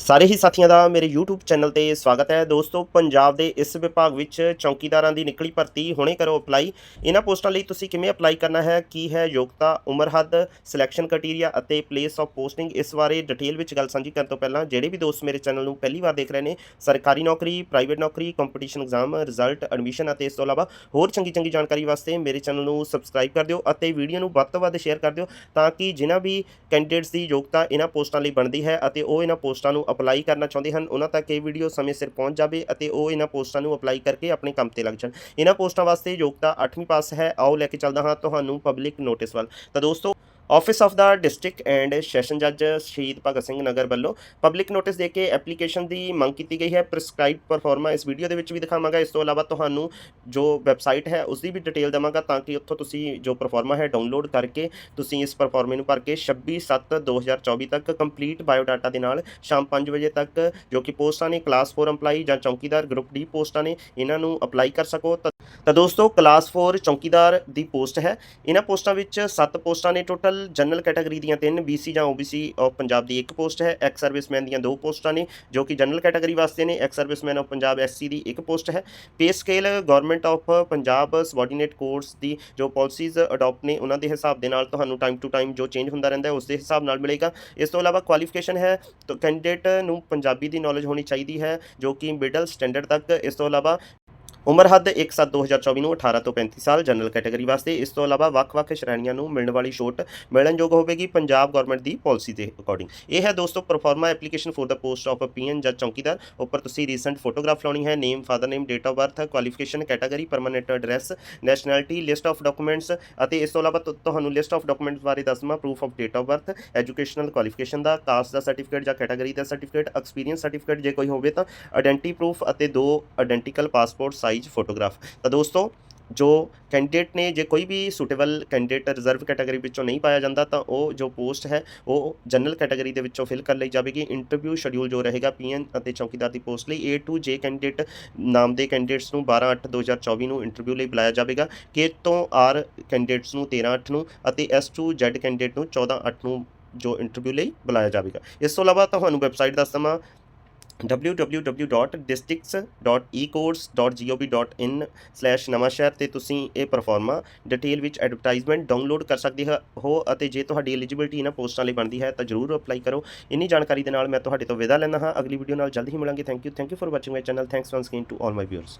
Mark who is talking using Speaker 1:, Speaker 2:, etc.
Speaker 1: ਸਾਰੇ ਹੀ ਸਾਥੀਆਂ ਦਾ ਮੇਰੇ YouTube ਚੈਨਲ ਤੇ ਸਵਾਗਤ ਹੈ। ਦੋਸਤੋ, ਪੰਜਾਬ ਦੇ ਇਸ ਵਿਭਾਗ ਵਿੱਚ ਚੌਕੀਦਾਰਾਂ ਦੀ ਨਿਕਲੀ ਭਰਤੀ ਹੁਣੇ ਕਰੋ ਅਪਲਾਈ। ਇਹਨਾਂ ਪੋਸਟਾਂ ਲਈ ਤੁਸੀਂ ਕਿਵੇਂ ਅਪਲਾਈ ਕਰਨਾ ਹੈ, ਕੀ ਹੈ, ਯੋਗਤਾ, ਉਮਰ ਹੱਦ ਸਿਲੈਕਸ਼ਨ ਕ੍ਰਾਈਟੇਰੀਆ ਅਤੇ ਪਲੇਸ ਆਫ ਪੋਸਟਿੰਗ ਇਸ ਬਾਰੇ ਡਿਟੇਲ ਵਿੱਚ ਗੱਲ ਸਾਂਝੀ ਕਰਨ ਤੋਂ ਪਹਿਲਾਂ ਜਿਹੜੇ ਵੀ ਦੋਸਤ ਮੇਰੇ ਚੈਨਲ ਨੂੰ ਪਹਿਲੀ ਵਾਰ ਦੇਖ ਰਹੇ ਨੇ, ਸਰਕਾਰੀ ਨੌਕਰੀ ਪ੍ਰਾਈਵੇਟ ਨੌਕਰੀ ਕੰਪੀਟੀਸ਼ਨ ਐਗਜ਼ਾਮ ਰਿਜ਼ਲਟ ਐਡਮਿਸ਼ਨ ਅਤੇ ਇਸ ਤੋਂ ਇਲਾਵਾ ਹੋਰ ਚੰਗੀ ਚੰਗੀ ਜਾਣਕਾਰੀ ਵਾਸਤੇ ਮੇਰੇ ਚੈਨਲ ਨੂੰ ਸਬਸਕ੍ਰਾਈਬ ਕਰ ਦਿਓ ਅਤੇ ਵੀਡੀਓ ਨੂੰ ਵੱਧ ਤੋਂ ਵੱਧ ਸ਼ੇਅਰ ਕਰ ਦਿਓ ਤਾਂ ਕਿ ਜਿਨ੍ਹਾਂ ਵੀ ਕੈਂਡੀਡੇਟਸ ਦੀ ਯੋਗਤਾ ਇਹਨਾਂ ਪੋਸਟਾਂ ਲਈ ਬਣਦੀ ਹੈ ਅਤੇ ਉਹ ਇਹਨਾਂ ਪੋਸਟਾਂ ਨੂੰ ਅਪਲਾਈ ਕਰਨਾ ਚਾਹੁੰਦੇ ਹਨ, ਉਹਨਾਂ ਤੱਕ ਇਹ ਵੀਡੀਓ ਸਮੇਂ ਸਿਰ ਪਹੁੰਚ ਜਾਵੇ ਅਤੇ ਉਹ ਇਹਨਾਂ ਪੋਸਟਾਂ ਨੂੰ ਅਪਲਾਈ ਕਰਕੇ ਆਪਣੇ ਕੰਮ ਤੇ ਲੱਗ ਜਾਣ। ਇਹਨਾਂ ਪੋਸਟਾਂ ਵਾਸਤੇ ਯੋਗਤਾ 8ਵੀਂ ਪਾਸ ਹੈ, ਆਓ ਲੈ ਕੇ ਚੱਲਦਾ ਹਾਂ ਤੁਹਾਨੂੰ ਪਬਲਿਕ ਨੋਟਿਸ ਵੱਲ। ਤਾਂ ਦੋਸਤੋ office of the district and session ਜੱਜ ਸ਼ਹੀਦ ਭਗਤ ਸਿੰਘ ਨਗਰ ਵੱਲੋਂ ਪਬਲਿਕ ਨੋਟਿਸ ਦੇ ਕੇ ਐਪਲੀਕੇਸ਼ਨ ਦੀ ਮੰਗ ਕੀਤੀ ਗਈ ਹੈ। ਪ੍ਰਿਸਕ੍ਰਾਈਬਡ ਪਰਫਾਰਮਾ ਇਸ ਵੀਡੀਓ ਦੇ ਵਿੱਚ ਵੀ ਦਿਖਾਵਾਂਗਾ। ਇਸ ਤੋਂ ਇਲਾਵਾ ਤੁਹਾਨੂੰ ਜੋ ਵੈਬਸਾਈਟ ਹੈ, ਉਸ ਦੀ ਵੀ ਡਿਟੇਲ ਦੇਵਾਂਗਾ ਤਾਂ ਕਿ ਉੱਥੋਂ ਤੁਸੀਂ ਜੋ ਪਰਫਾਰਮਾ ਹੈ ਡਾਊਨਲੋਡ ਕਰਕੇ ਤੁਸੀਂ ਇਸ ਪਰਫਾਰਮੇ ਨੂੰ ਭਰ ਕੇ 26/7/2024 ਤੱਕ ਕੰਪਲੀਟ ਬਾਇਓਡਾਟਾ ਦੇ ਨਾਲ ਸ਼ਾਮ 5 ਵਜੇ ਤੱਕ ਜੋ ਕਿ ਪੋਸਟਾਂ ਨੇ ਕਲਾਸ 4 EMPLOYE ਜਾਂ ਚੌਕੀਦਾਰ ਗਰੁੱਪ ਡੀ ਪੋਸਟਾਂ ਨੇ, ਇਹਨਾਂ ਨੂੰ ਅਪਲਾਈ ਕਰ ਸਕੋ। ਤਾਂ ਤਾਂ ਦੋਸਤੋ ਕਲਾਸ 4 ਚੌਕੀਦਾਰ ਦੀ ਪੋਸਟ ਹੈ। ਇਹਨਾਂ ਪੋਸਟਾਂ ਵਿੱਚ 7 ਪੋਸਟਾਂ ਨੇ ਟੋਟਲ ਜਨਰਲ ਕੈਟਾਗਰੀ ਦੀਆਂ 3 BC ਜਾਂ OBC ਆਫ ਪੰਜਾਬ ਦੀ ਇੱਕ ਪੋਸਟ ਹੈ। ਐਕਸ ਸਰਵਿਸਮੈਨ ਦੀਆਂ ਦੋ ਪੋਸਟਾਂ ਨੇ, ਜੋ ਕਿ ਜਨਰਲ ਕੈਟਾਗਰੀ ਵਾਸਤੇ ਨੇ। Ex serviceman of Punjab SC ਦੀ ਇੱਕ ਪੋਸਟ ਹੈ। Pay scale government of Punjab subordinate courts ਦੀ ਜੋ ਪਾਲਿਸੀਜ਼ ਅਡਾਪਟ ਨੇ, ਉਹਨਾਂ ਦੇ ਹਿਸਾਬ ਦੇ ਨਾਲ ਤੁਹਾਨੂੰ ਟਾਈਮ ਟੂ ਟਾਈਮ ਜੋ ਚੇਂਜ ਹੁੰਦਾ ਰਹਿੰਦਾ ਹੈ ਉਸ ਦੇ ਹਿਸਾਬ ਨਾਲ ਮਿਲੇਗਾ। ਇਸ ਤੋਂ ਇਲਾਵਾ ਕੁਆਲੀਫਿਕੇਸ਼ਨ ਹੈ। ਤਾਂ ਕੈਂਡੀਡੇਟ ਨੂੰ ਪੰਜਾਬੀ ਦੀ ਨੌਲੇਜ ਹੋਣੀ ਚਾਹੀਦੀ ਹੈ, ਜੋ ਕਿ ਮਿਡਲ ਸਟੈਂਡਰਡ ਤੱਕ। ਇਸ ਤੋਂ ਇਲਾਵਾ ਉਮਰ ਹੱਦ 1/7/2024 ਨੂੰ 18 ਤੋਂ 35 ਸਾਲ ਜਨਰਲ ਕੈਟਾਗਰੀ ਵਾਸਤੇ ਇਸ ਤੋਂ ਇਲਾਵਾ ਵੱਖ-ਵੱਖ ਸ਼੍ਰੇਣੀਆਂ ਨੂੰ ਮਿਲਣ ਵਾਲੀ ਛੋਟ ਮਿਲਣਯੋਗ ਹੋਵੇਗੀ ਪੰਜਾਬ ਗਵਰਨਮੈਂਟ ਦੀ ਪਾਲਿਸੀ ਦੇ ਅਕੋਰਡਿੰਗ ਇਹ ਹੈ ਦੋਸਤੋ ਪਰਫਾਰਮਾ ਐਪਲੀਕੇਸ਼ਨ ਫॉर ਦਾ ਪੋਸਟ ਆਫ ਪੀਐਨ ਜੱਜ ਚੌਕੀਦਾਰ। ਉੱਪਰ ਤੁਸੀਂ ਰੀਸੈਂਟ ਫੋਟੋਗ੍ਰਾਫ ਲਾਉਣੀ ਹੈ name father name date of birth qualification category permanent address nationality list of documents ਅਤੇ ਇਸ ਤੋਂ ਇਲਾਵਾ ਤੁਹਾਨੂੰ ਲਿਸਟ ਆਫ ਡਾਕੂਮੈਂਟਸ ਬਾਰੇ ਦੱਸਣਾ proof of date of birth educational qualification the caste ਦਾ ਸਰਟੀਫਿਕੇਟ ਜਾਂ ਕੈਟਾਗਰੀ ਦਾ ਸਰਟੀਫਿਕੇਟ ਐਕਸਪੀਰੀਅੰਸ ਸਰਟੀਫਿਕੇਟ ਜੇ ਕੋਈ ਹੋਵੇ ਤਾਂ ਆਇਡੈਂਟੀ ਪ੍ਰੂਫ ਅਤੇ ਦੋ ਆਇਡੈਂਟੀਕਲ ਪਾਸਪੋਰਟ ਸਾਈਜ਼ ਫੋਟੋਗ੍ਰਾਫ ਤਾਂ ਦੋਸਤੋ, ਜੋ ਕੈਂਡੀਡੇਟ ਨੇ, ਜੇ ਕੋਈ ਵੀ ਸੂਟੇਬਲ ਕੈਂਡੀਡੇਟ ਰਿਜ਼ਰਵ ਕੈਟਾਗਰੀ ਵਿੱਚੋਂ ਨਹੀਂ ਪਾਇਆ ਜਾਂਦਾ, ਤਾਂ ਉਹ ਜੋ ਪੋਸਟ ਹੈ, ਉਹ ਜਨਰਲ ਕੈਟਾਗਰੀ ਦੇ ਵਿੱਚੋਂ ਫਿਲ ਕਰ ਲਈ ਜਾਵੇਗੀ। ਇੰਟਰਵਿਊ ਸ਼ਡਿਊਲ ਜੋ ਰਹੇਗਾ ਪੀਐਨ ਅਤੇ ਚੌਕੀਦਾਰ ਦੀ ਪੋਸਟ ਲਈ, A ਟੂ J ਕੈਂਡੀਡੇਟ ਨਾਮ ਦੇ ਕੈਂਡੀਡੇਟਸ ਨੂੰ 12/8/2024 ਨੂੰ ਇੰਟਰਵਿਊ ਲਈ ਬੁਲਾਇਆ ਜਾਵੇਗਾ। ਕੇ ਤੋਂ ਆਰ ਕੈਂਡੀਡੇਟਸ ਨੂੰ 13/8 ਨੂੰ ਅਤੇ S ਟੂ Z ਕੈਂਡੀਡੇਟ ਨੂੰ 14/8 ਨੂੰ ਜੋ ਇੰਟਰਵਿਊ ਲਈ ਬੁਲਾਇਆ ਜਾਵੇਗਾ। ਇਸ ਤੋਂ ਇਲਾਵਾ ਤੁਹਾਨੂੰ ਵੈਬਸਾਈਟ ਦੱਸ ਦਵਾਂ www.districts.ecourse.gov.in/ਨਵਾਂਸ਼ਹਿਰ ਤੇ ਤੁਸੀਂ ਇਹ ਪਰਫਾਰਮਾ ਡਿਟੇਲ ਵਿੱਚ ਐਡਵਰਟਾਈਜ਼ਮੈਂਟ ਡਾਊਨਲੋਡ ਕਰ ਸਕਦੇ ਹੋ ਅਤੇ ਜੇ ਤੁਹਾਡੀ ਐਲੀਜੀਬਿਲਟੀ ਇਹਨਾਂ ਪੋਸਟਾਂ ਲਈ ਬਣਦੀ ਹੈ ਤਾਂ ਜਰੂਰ ਅਪਲਾਈ ਕਰੋ। ਇੰਨੀ ਜਾਣਕਾਰੀ ਦੇ ਨਾਲ ਮੈਂ ਤੁਹਾਡੇ ਤੋਂ ਵਿਦਾ ਲੈਂਦਾ ਹਾਂ। ਅਗਲੀ ਵੀਡੀਓ ਨਾਲ ਜਲਦੀ ਹੀ ਮਿਲਾਂਗੇ। Thank you thank you for watching my channel thanks once again to all my viewers